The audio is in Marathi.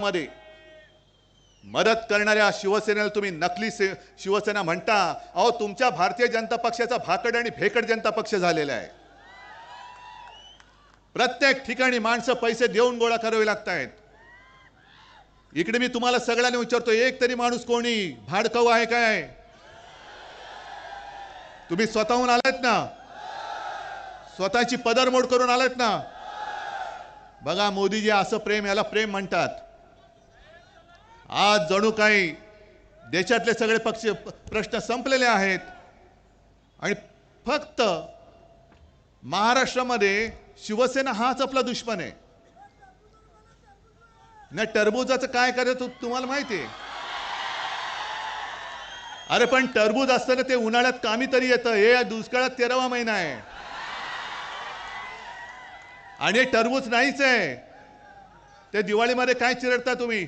मध्ये मदत करणाऱ्या शिवसेनेला तुम्ही नकली से- शिवसेना म्हणता. अहो तुमच्या भारतीय जनता पक्षाचा भाकड आणि भेकड जनता पक्ष झालेला आहे. प्रत्येक ठिकाणी माणसं पैसे देऊन गोळा करावे लागत आहेत इकडे मी तुम्हाला सगळ्यांना विचारतो एक तरी माणूस कोणी? भाडकाऊ आहे काय? तुम्ही स्वतःहून आलात ना? स्वतःची पदरमोड करून आलात ना? बघा मोदीजी असं प्रेम याला प्रेम म्हणतात. आज जणू काही देशातले सगळे पक्ष प्रश्न संपलेले आहेत. आणि फक्त महाराष्ट्रामध्ये शिवसेना हाच आपला दुश्मन आहे. ना टरबुजाचं काय करायचं तुम्हाला माहिती आहे. अरे पण टरबूज असताना ते उन्हाळ्यात कामी तरी येतं. हे दुष्काळात तेरावा महिना आहे. आणि हे टरबूज नाहीच आहे. ते दिवाळीमध्ये काय चिरडता तुम्ही?